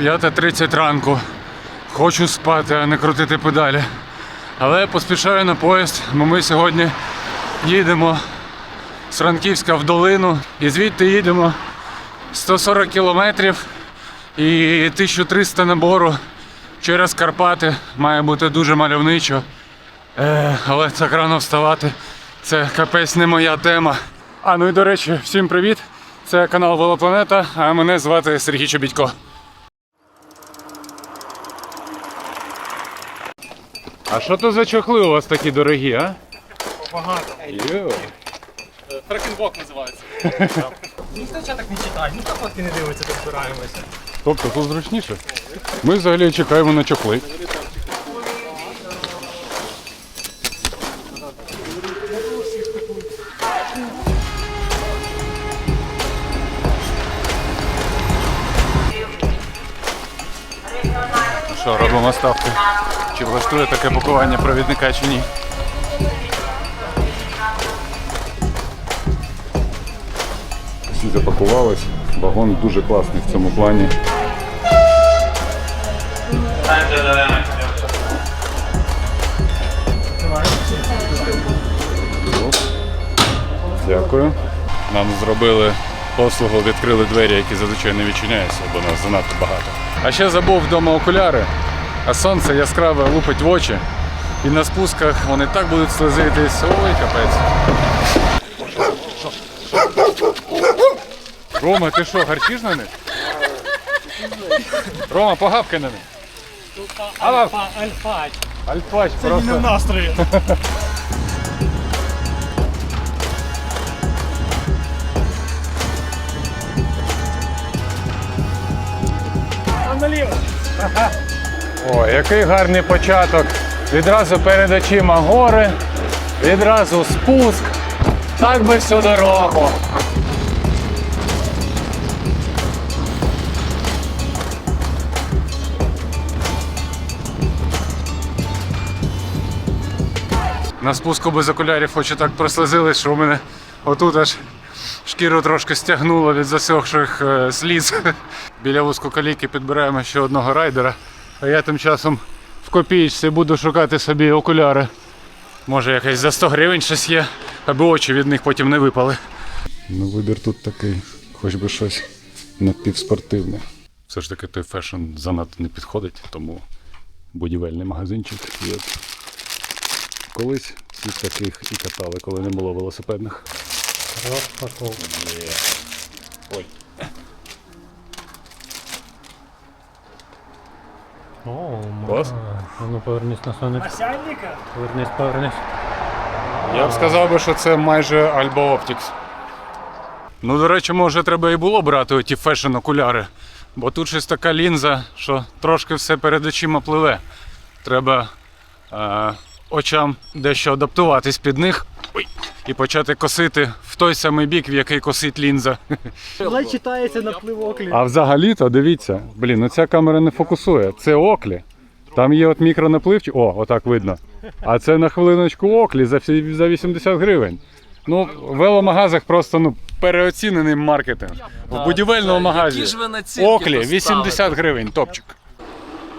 5.30 ранку. Хочу спати, а не крутити педалі. Але поспішаю на поїзд, бо ми сьогодні їдемо з Франківська в долину і звідти їдемо 140 кілометрів і 1300 набору через Карпати. Має бути дуже мальовничо. Е, але так рано вставати. Це капець не моя тема. А ну і до речі, всім привіт! Це канал Велопланета, а мене звати Сергій Чобідько. А що то за чохли у вас такі дорогі, а? Багато. Йо. Фракенбок називається. Ніхто ще так не читає, ніхто фотки не дивиться, де збираємося. Тобто тут зручніше. Ми взагалі чекаємо на чохли. Що, робимо ставки? Чи влаштує таке пакування провідника чи ні? Всі запакувались. Вагон дуже класний в цьому плані. Дякую. Нам зробили послугу, відкрили двері, які зазвичай не відчиняються, бо нас занадто багато. А ще забув вдома окуляри, а сонце яскраве лупить в очі. І на спусках вони так будуть слизитись. Ой, капець. Рома, ти що, гарчиш на них? Рома, погавкай на них. Альфа, альфа. Альфач Це не просто. настрої. Там наліво. О, який гарний початок. Відразу перед очима гори, відразу спуск. Так би всю дорогу. На спуску без окулярів очі так прослизились, що у мене отут аж шкіру трошки стягнуло від засохших е, сліз. Біля вузькоколійки підбираємо ще одного райдера. А я тим часом в копієчці буду шукати собі окуляри. Може якесь за 100 гривень щось є, аби очі від них потім не випали. Ну, вибір тут такий, хоч би щось напівспортивне. Все ж таки той фешн занадто не підходить, тому будівельний магазинчик. І от колись всіх таких і катали, коли не було велосипедних. Розпаковка. Ой. О, Клас. Ну повернись на сонечко. Насяльника? Повернись, повернись. Я б сказав би, що це майже Alba Optics. Ну, до речі, може, треба і було брати оті фешн-окуляри. Бо тут щось така лінза, що трошки все перед очима пливе. Треба е, очам дещо адаптуватись під них. І почати косити в той самий бік, в який косить лінза. Вона читається на пливоклі. А взагалі-то дивіться, блін, ну ця камера не фокусує. Це оклі. Там є от мікронапливчик. О, отак видно. А це на хвилиночку оклі за, 80 гривень. Ну, в веломагазах просто ну, переоцінений маркетинг. В будівельному магазі. Оклі 80 гривень, топчик.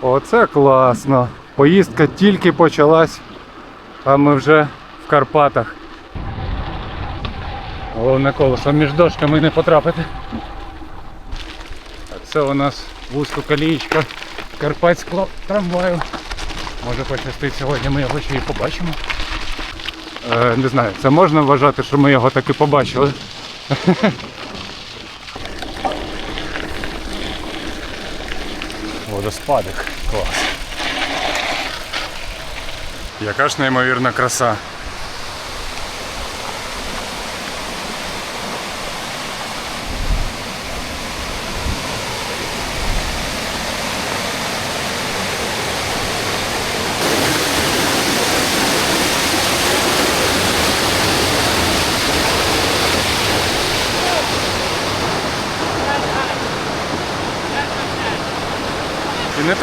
Оце класно. Поїздка тільки почалась, а ми вже в Карпатах. Головне коло, щоб між дошками не потрапити. А це у нас вузькоколієчка карпатського трамваю. Може пощастить сьогодні, ми його ще і побачимо. Е, не знаю, це можна вважати, що ми його таки побачили. Водоспадик. Клас. Яка ж неймовірна краса.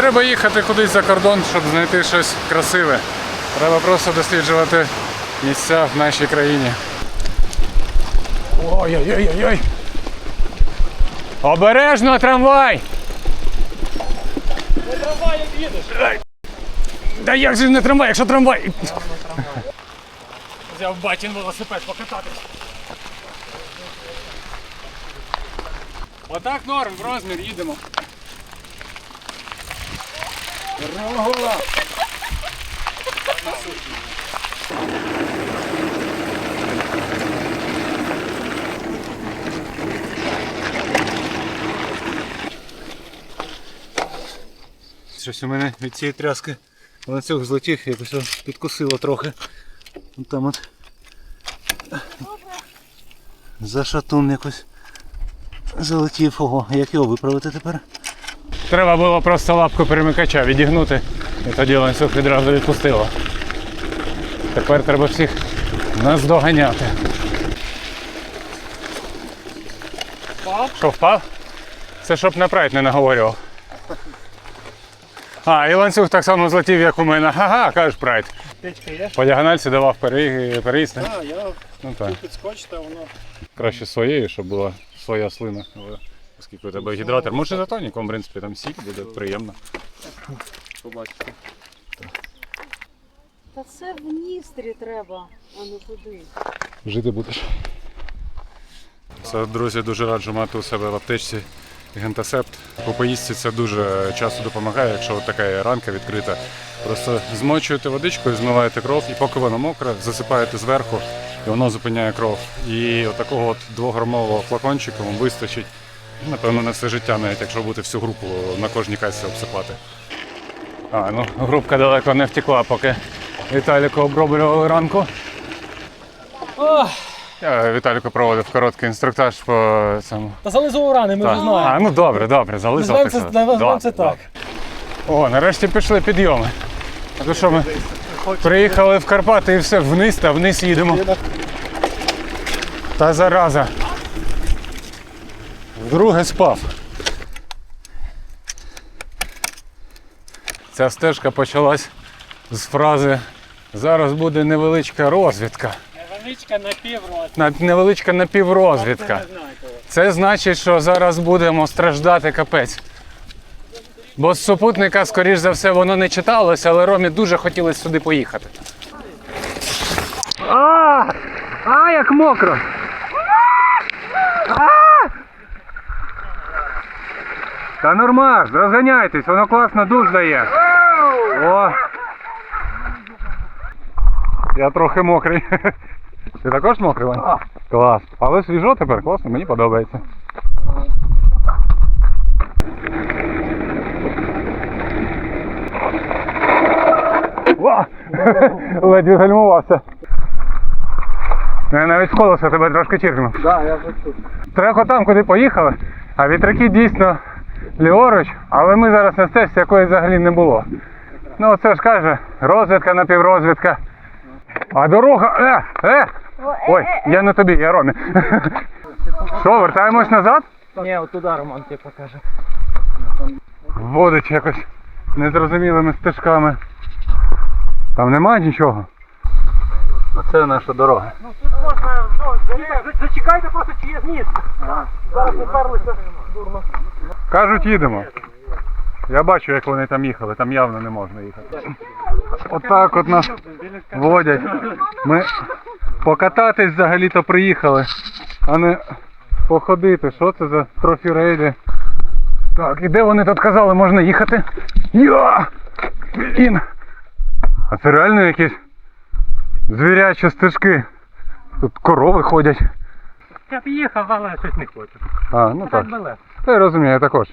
Треба їхати кудись за кордон, щоб знайти щось красиве. Треба просто досліджувати місця в нашій країні. Ой-ой-ой-ой! Обережно трамвай! Не трамвай, як їдеш. Да як же не трамвай, якщо трамвай? Взяв батін велосипед покататись. Отак норм, в розмір їдемо. Щось у мене від цієї тряски ланцюг злетів, якось підкусило трохи. От Там от. За шатун якось залетів. Ого, як його виправити тепер? Треба було просто лапку перемикача відігнути, і тоді ланцюг відразу відпустило. Тепер треба всіх наздоганяти. Впав? Що впав? Це щоб на прайд не наговорював. А, і ланцюг так само злетів, як у мене. Ага, кажеш прайд. Течка є? По діагональці давав пере- переїзд. Так, я Ну так. воно. Краще своєю, щоб була своя слина. Оскільки у тебе гідратор. Може за тоніком, в принципі, там сік буде приємно. Побачите. Та це в Дністрі треба, а не туди. Жити будеш. Це, друзі, дуже раджу мати у себе в аптечці гентасепт. По поїздці це дуже часто допомагає, якщо от така ранка відкрита. Просто змочуєте водичкою, змиваєте кров, і поки воно мокре, засипаєте зверху, і воно зупиняє кров. І от такого от двограмового флакончика вам вистачить, напевно, на все життя, навіть якщо будете всю групу на кожній касі обсипати. А, ну, групка далеко не втекла, поки Віталіку оброблювали ранку. Ох, Я Віталіку проводив короткий інструктаж по цьому. та зализував рани, ми вже А, ну добре, добре, так це, Да, це так. О, нарешті пішли підйоми. А то що ми приїхали в Карпати і все вниз, та вниз їдемо. Та зараза. Вдруге спав. Ця стежка почалась з фрази Зараз буде невеличка розвідка. Невеличка на півроку. На- Невеличка напіврозвідка. Це значить, що зараз будемо страждати капець. Бо з супутника, скоріш за все, воно не читалося, але Ромі дуже хотілося сюди поїхати. А, а як мокро! Та нормально, розганяйтесь, воно класно душ дає. О! Я трохи мокрий. Ти також мокрий, Вань? Клас. Але свіжо тепер, класно, мені подобається. Ва! Ледь відгальмувався. Я навіть з колеса тебе трошки чиркнув. Да, я вже тут. Трохи там, куди поїхали, а вітряки дійсно ліворуч, але ми зараз на стежці, якої взагалі не було. Ну це ж каже, розвідка напіврозвідка. А дорога. Е! Е! Ой, я не тобі, я Ромі. Що, вертаємось назад? Ні, от туди Роман тебе покаже. Вводить якось незрозумілими стежками. Там немає нічого. Оце наша дорога. Ну Тут можна, зачекайте просто, чи є зміст. Зараз не перлися. Кажуть, їдемо. Я бачу, як вони там їхали, там явно не можна їхати. Отак от нас водять. Ми покататись взагалі-то приїхали, а не походити. Що це за трофі-рейди? Так, і де вони тут казали, можна їхати? Я! Блін! А це реально якісь звірячі стежки. Тут корови ходять. Я б їхав, але щось не хочу. А, ну так. легко. Та я розумію, я також.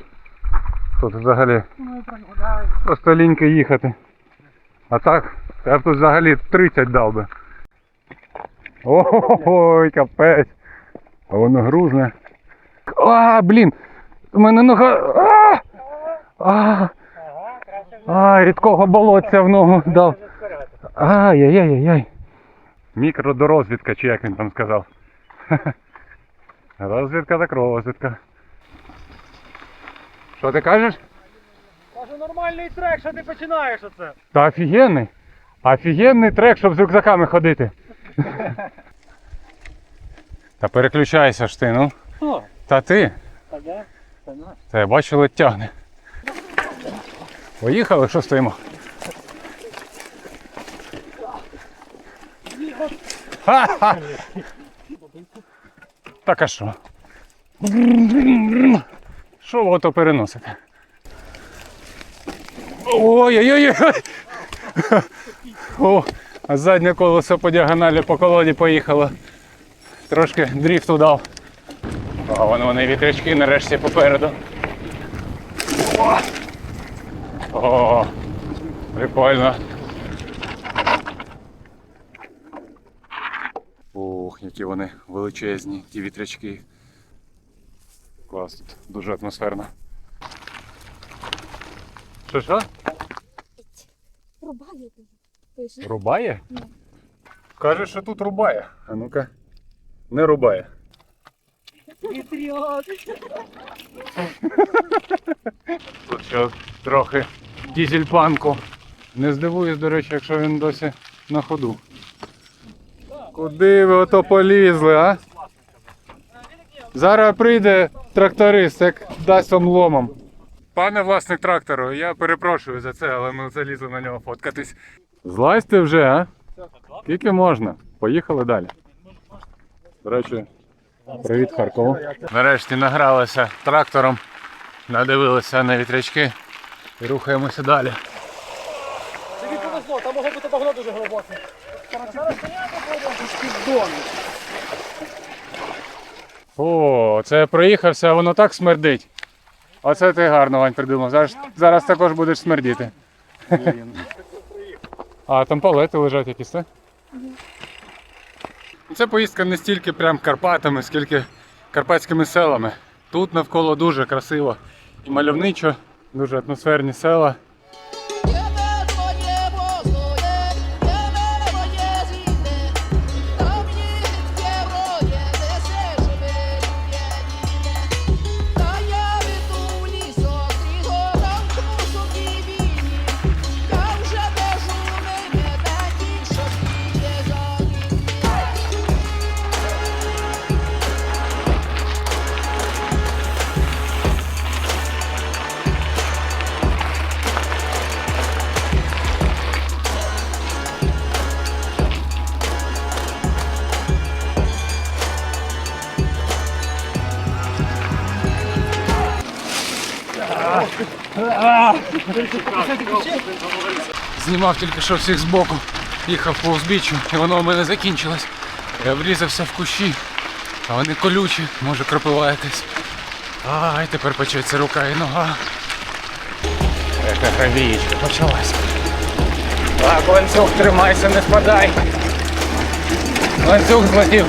Тут взагалі Ну, прогуляю. просто ліньки їхати. А так, я б тут взагалі 30 дав би. Ой, капець. А воно грузне. А, блін! У мене нога. А! А! Ага, краще вже А, рідкого болотця в ногу дав. Ай-яй-яй-яй. Мікродорозвідка, чи як він там сказав. Розвідка так розвідка. Що ти кажеш? Кажу, нормальний трек, що ти починаєш оце? Та офігенний. Офігенний трек, щоб з рюкзаками ходити. Та переключайся ж ти, ну. О, Та ти. так, да? Та я бачу, ледь тягне. Поїхали, що стоїмо? Ха-ха! Так а що? Що ви ото переносите? Ой-ой-ой! О, а заднє колесо по діагоналі по колоді поїхало. Трошки дріфту дав. А вон вони вітрячки нарешті попереду. О, О прикольно. Ох, які вони величезні, ті вітрячки. Клас тут, дуже атмосферно. Що що? Рубає. Пише. Рубає? Каже, що тут рубає. А ну-ка. Не рубає. Вітряк. Тут ще трохи дізельпанку. Не здивуюсь, до речі, якщо він досі на ходу. Куди ви ото полізли, а? Зараз прийде тракторист, як дасть вам ломом. Пане власник трактору, я перепрошую за це, але ми залізли на нього фоткатись. Злазьте вже, а? Скільки можна? Поїхали далі. До речі, привіт Харкову. Нарешті награлися трактором, надивилися на вітрячки і рухаємося далі. Тобі повезло, там могло бути багно дуже глибоке. О, це я проїхався, а воно так смердить. Оце ти гарно Вань придумав. Зараз, зараз також будеш смердіти. А там палети лежать якісь, так? Це поїздка не стільки прям Карпатами, скільки карпатськими селами. Тут навколо дуже красиво і мальовничо, дуже атмосферні села. Знімав тільки що всіх збоку, їхав по узбіччю, і воно у мене закінчилось. Я врізався в кущі, а вони колючі, може кропива якась. Ай, тепер печеться рука і нога. Яка гравієчка почалася. Так, ланцюг, тримайся, не спадай. Ланцюг злетів.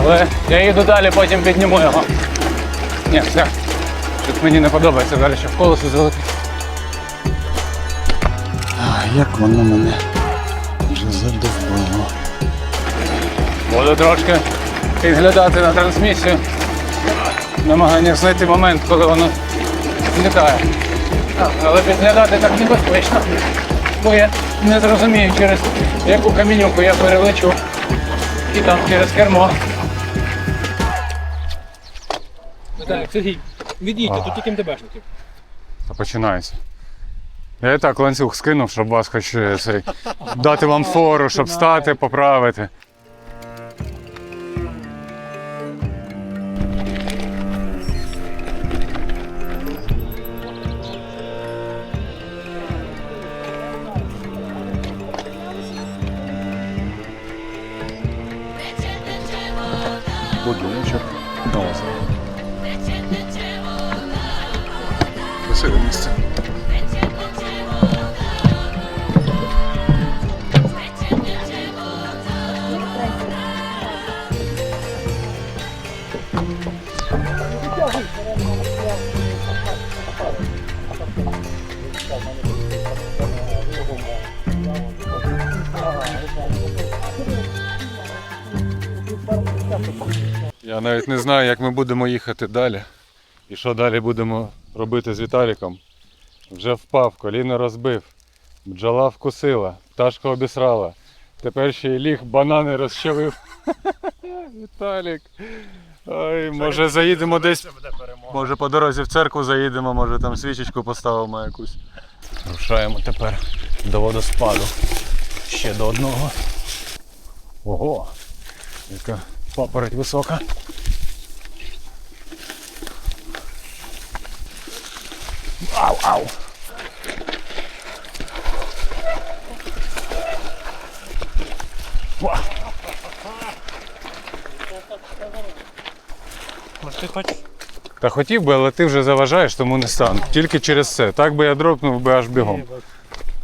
Але я їду далі, потім підніму його. Ні, все. Щось мені не подобається, зараз ще в колесо залетить. А як воно мене вже задовбало. Буду трошки підглядати на трансмісію. В намаганнях знайти момент, коли воно злітає. Але підглядати так небезпечно. Бо я не зрозумію, через яку камінюку я перелечу. І там через кермо. Так, Сергій, відійдьте, тут тільки МДБшників. Та починається. Я і так ланцюг скинув, щоб вас хоч е, цей, дати вам фору, щоб стати, поправити. Навіть не знаю, як ми будемо їхати далі. І що далі будемо робити з Віталіком. Вже впав, коліно розбив, бджола вкусила, пташка обісрала. Тепер ще й ліг, банани розчавив. Віталік. Ой, може заїдемо десь. Може по дорозі в церкву заїдемо, може там свічечку поставимо якусь. Рушаємо тепер до водоспаду. Ще до одного. Ого! Яка папороть висока. Ау, ау! Ва! Може ти хочеш? Та хотів би, але ти вже заважаєш, тому не стану. Тільки через це. Так би я дропнув би аж бігом.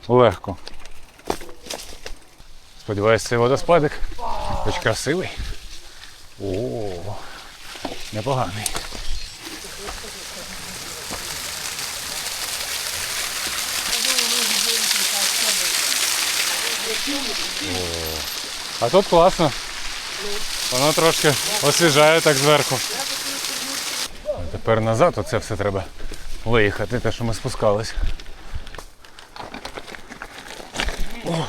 Легко. Сподіваюсь, цей водоспадик. Хоч красивий. О, непоганий. А тут класно. Воно трошки освіжає так зверху. Тепер назад оце все треба виїхати, те, що ми спускались. О.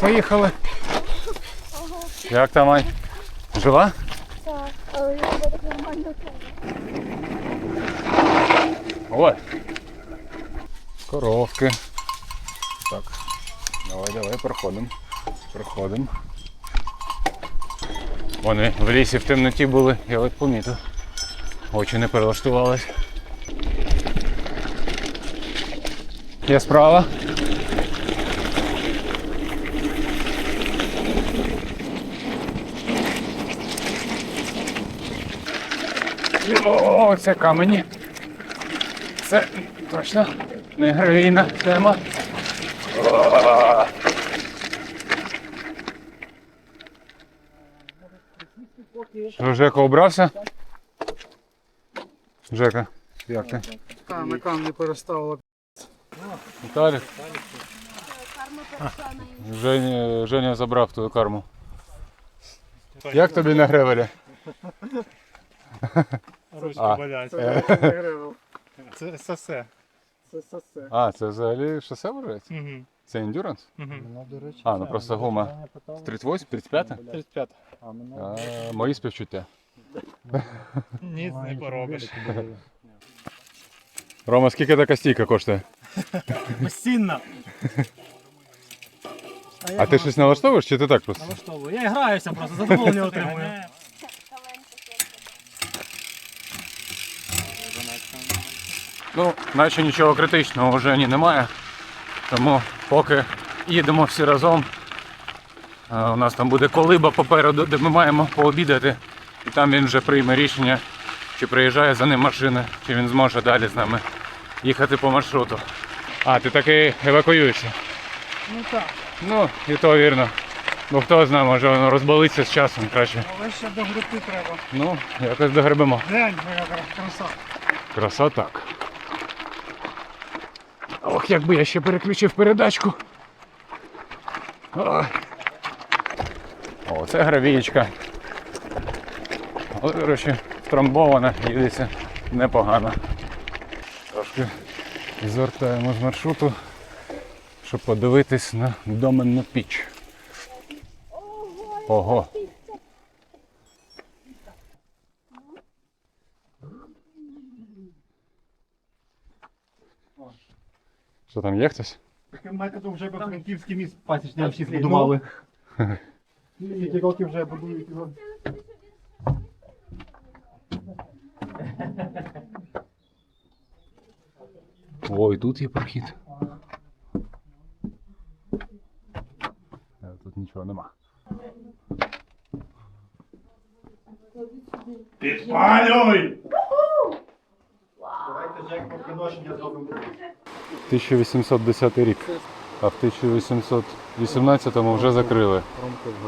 Поїхали. Як там Ань? Жива? Так, але я тебе так нормально Ой. Коровки. Так. Давай, давай, проходимо. Проходимо. Вони в лісі в темноті були, я от помітив. Очі не перелаштувались. Є справа. О, це камені. Це точно не гравійна тема. Що, Жека убрався? Жека, як ти? На камні переставила. Віталік? Женя, Женя забрав твою карму. Як тобі на гревелі? Ручки А. болять. Це сосе. Це сосе. А, це взагалі шосе вважається? Угу. Це ендюранс? Угу. А, ну просто гума. 38, 35? 35. А, мої співчуття. Ніц не поробиш. Рома, скільки така стійка коштує? Безцінно. А ти щось налаштовуєш чи ти так просто? Налаштовую. Я граюся просто, задоволення отримую. Ну, наче нічого критичного вже ні немає. Тому поки їдемо всі разом. е, У нас там буде колиба попереду, де ми маємо пообідати. І там він вже прийме рішення, чи приїжджає за ним машина, чи він зможе далі з нами їхати по маршруту. А, ти таки евакуюєшся. Ну так, Ну, і то вірно. Бо хто знає, може воно розболиться з часом краще. але ще до грибки треба. Ну, якось догребемо. Глянь, моя краса. Краса так. Ох, якби я ще переключив передачку. О, це гравієчка. Але, речі, втрамбована, їдеться непогано. Трошки звертаємо з маршруту, щоб подивитись на доменну піч. Ого. Що там є хтось? Таким методом вже би Франківський міст пасічний всі збудували. Скільки років вже будують його. Ой, тут є прохід. Е, Тут нічого нема. Підпалюй! Давайте Жек приношення зробимо. 1810 рік, а в 1818-му вже закрили.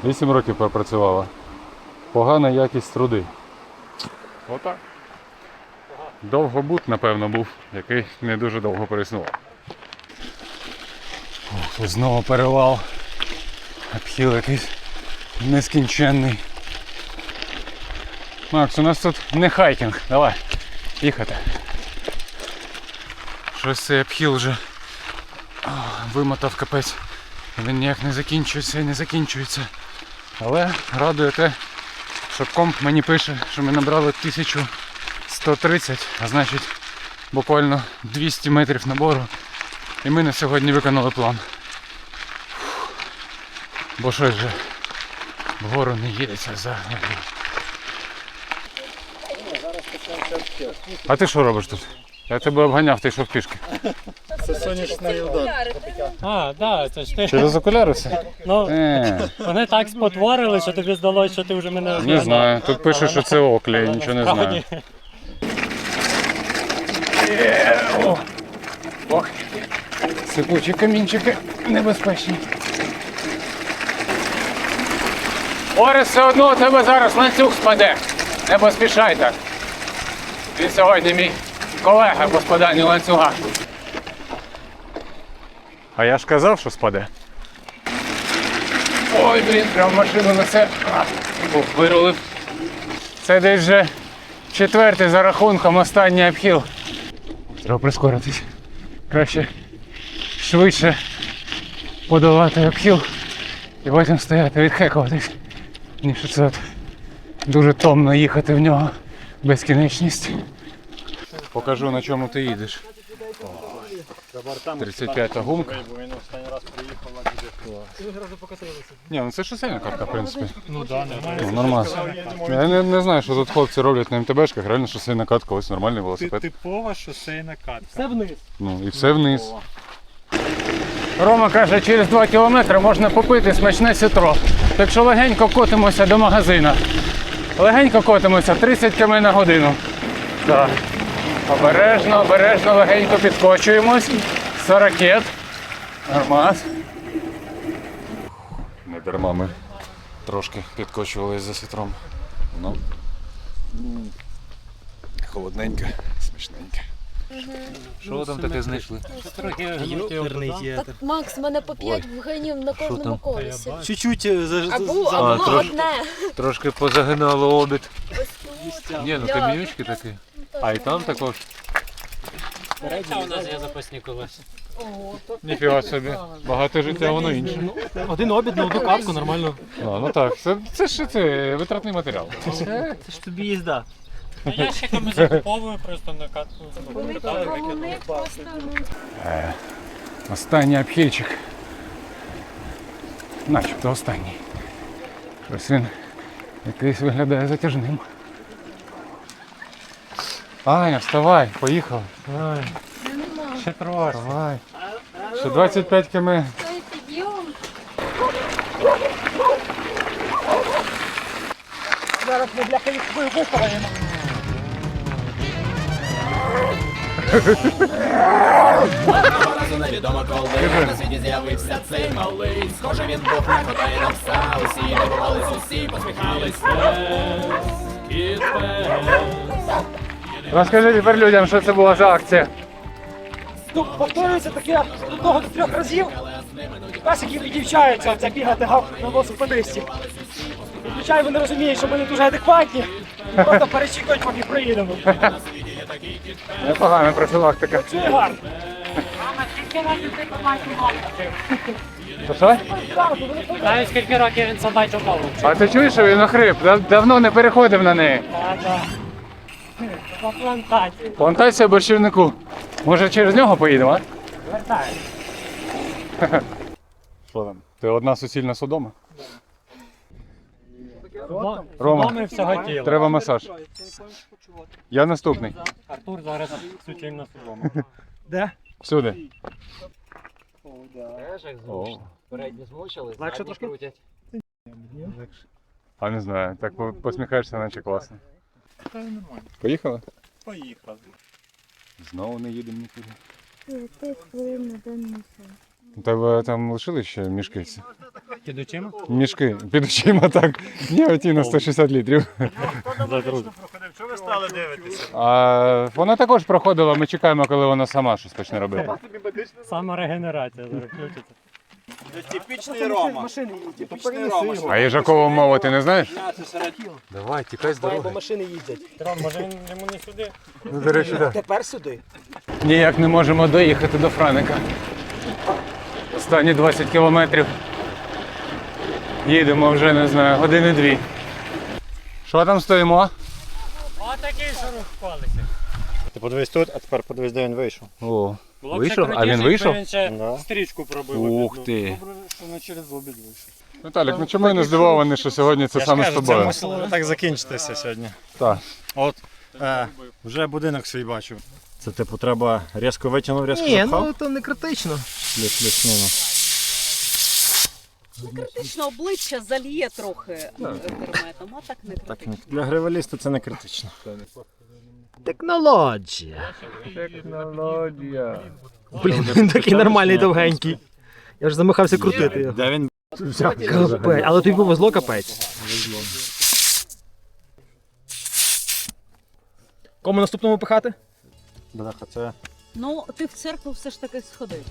8 років пропрацювала. Погана якість труди. Отак. Довгобут, напевно, був, який не дуже довго переіснував. Тут знову перевал. Обхіл якийсь нескінченний. Макс, у нас тут не хайкінг. Давай, їхати. Щось цей обхіл вже вимотав капець. Він ніяк не закінчується і не закінчується. Але радує те, що комп мені пише, що ми набрали 1130, а значить буквально 200 метрів набору. І ми на сьогодні виконали план. Фух. Бо щось же вгору не їдеться взагалі. А ти що робиш тут? Я тебе обганяв, ти йшов пішки. Це сонячний удар. А, да, це ж ти. Через окуляри все? Ну, Е, вони так спотворили, що тобі здалося, що ти вже мене не знаю. Тут пише, що це оклі, я нічого не знаю. Ох, сипучі камінчики небезпечні. Орес, все одно у тебе зараз ланцюг спаде. Не поспішай так. Він сьогодні мій колега по спаданню ланцюга. А я ж казав, що спаде. Ой, блін, прям машину несе. А, Ух, вирулив. Це десь вже четвертий за рахунком останній обхіл. Треба прискоритись. Краще швидше подолати обхіл і потім стояти відхекуватись, ніж це от дуже томно їхати в нього безкінечність. Покажу на чому ти їдеш. 35-та гумка. Ні, ну це шосейна катка, в принципі. Ну да, Ну, нормально. Я не, не знаю, що тут хлопці роблять на МТБшках, реально шосейна катка, ось нормальний велосипед. Типова шосейна катка. Все вниз. Ну і все вниз. Рома каже, через 2 кілометри можна попити смачне сітро. Так що легенько котимося до магазина. Легенько котимося 30 км на годину. Так. Обережно, обережно, легенько підскочуємось. 40. Нормас. Не дарма ми трошки підкочувались за сітром. Ну. Холодненьке, смачненьке. Що там таке знайшли? Так, Макс, в мене по 5 вгинів на кожному колесі. Чуть-чуть за, Або, або трошки. одне. Трошки позагинало обід. Ось тут. Ні, ну Бля, камінючки такі. А і там також. у нас є запасні колеса. Ніфіга собі. Багато життя, воно інше. Один обід на одну катку, нормально. А, ну так, це, це ж це витратний матеріал. Це ж тобі їзда. Я ще комусь закуповую просто на катку. Головний просто, ну, Останній обхильчик. Начебто останній. Щось він якийсь виглядає затяжним. Аня, вставай, поїхали. Ай, ще трошки. Давай. Ще 25 км. той підйом. Невідомо коли на світі з'явився цей малий. Схоже, він був на кота і на пса. Усі дивувались, усі посміхались. Кіт пес. Розкажи тепер людям, що це була за акція. Ну, повторюється таке одного до трьох разів. Песики відівчаються це бігати гав на велосипедистів. Звичайно, вони розуміють, що ми не дуже адекватні. Просто перечікують, поки приїдемо. Непогана профілактика. Це гарно. Що що? Знаєш, скільки років він собачу мову? А ти чуєш, що він охрип? Дав- Давно не переходив на неї. Так, По плантації. Плантація борщівнику. Може через нього поїдемо, а? Вертаю. Що там? Ти одна суцільна судома? Рома. Рома, всього тіла. треба масаж. Я наступний. Артур зараз суцільно судома. Де? Всюди. О, Передні змучили, Легше трошки? крутять. а не знаю, так по- посміхаєшся, наче класно. Поїхали? Поїхали. Знову не їдемо нікуди. П'яти хвилин на день несе. У тебе там лишили ще мішки? ці? Під очима? Мішки під очима так. Ні, оті на 160 літрів. Що ви стали дивитися? А вона також проходила, ми чекаємо, коли вона сама щось почне робити. Сама регенерація зараз включиться. Типічний Рома. Машини. Типічний Рома. А їжакову мову ти не знаєш? Давай, тікай з Бо дороги. машини їздять. Може він йому не сюди? Ну, до речі, так. Тепер сюди. Ніяк не можемо доїхати до Франика. Останні 20 кілометрів. Їдемо вже, не знаю, години дві. Що там стоїмо? А такий, що розпалися. Ти подивись тут, а тепер подивись, де він вийшов. О, Було б Вийшов? А він вийшов? Він ще Да. стрічку пробив. Ух обідну. ти. Добре, що не через обід вийшов. Віталік, ну чому я не здивований, що сьогодні це саме з тобою? Це мусило так закінчитися сьогодні. Так. От е, вже будинок свій бачив. Це типу треба різко витягнув, різко Ні, запхав? ну то не критично. Плюс, плюс, мінус. Критично обличчя зальє трохи герметом, а так не Так, для гриваліста це не критично. Технологія. Технологія. Блін, він такий нормальний довгенький. Я ж замахався крутити його. Де він Капець, але тобі повезло капець. Кому наступному пихати? Бляха, це Ну, ти в церкву все ж таки сходив.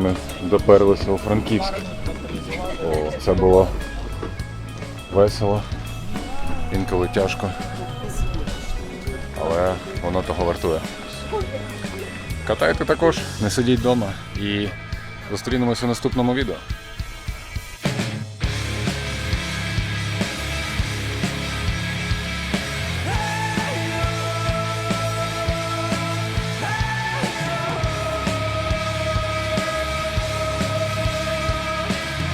Ми доперлися у Франківськ. О, це було весело, інколи тяжко. Але воно того вартує. Катайте також, не сидіть вдома і зустрінемося в наступному відео.